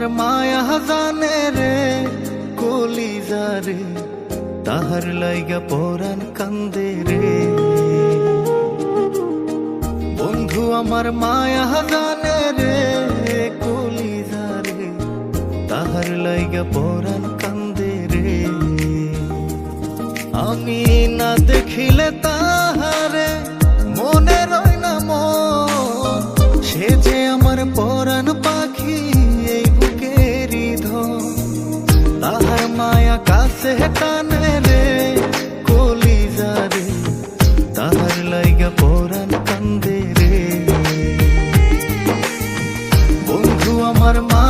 তোমার মায়া জানে রে, কলিজা রে, তাহার লাইগা পরান কান্দে রে। বন্ধু আমার মায়া জানে রে, কলিজা রে, তাহার লাইগা পরান কান্দে রে। আমি না দেখিলে তা কাছে টানে রে কলিজা রে তাহার লাইগা পরাণ কান্দে রে বন্ধু আমার মায়া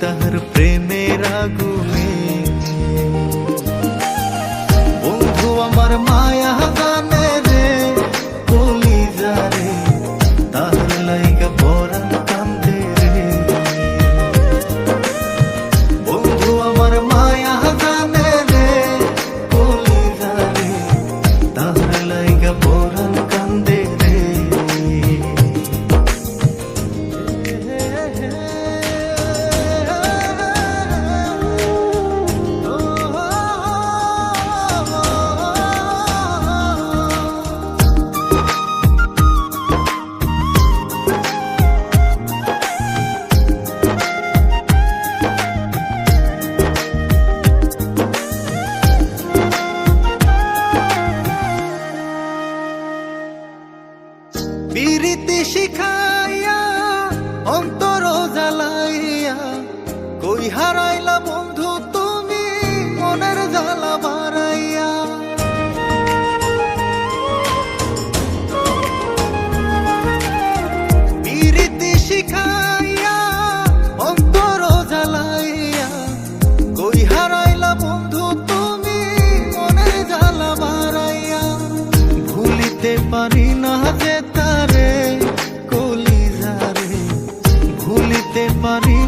তাহার প্রেমের আগুনে শিখাইয়া, অন্তর জ্বালাইয়া, কই হারাইলা বন্ধু তুমি মনের জ্বালা বাড়াইয়া। বিরীতি শিখাইয়া, অন্তর জ্বালাইয়া, কই বন্ধু তুমি মনের জ্বালা বাড়াইয়া। ভুলিতে পারি না যে পারি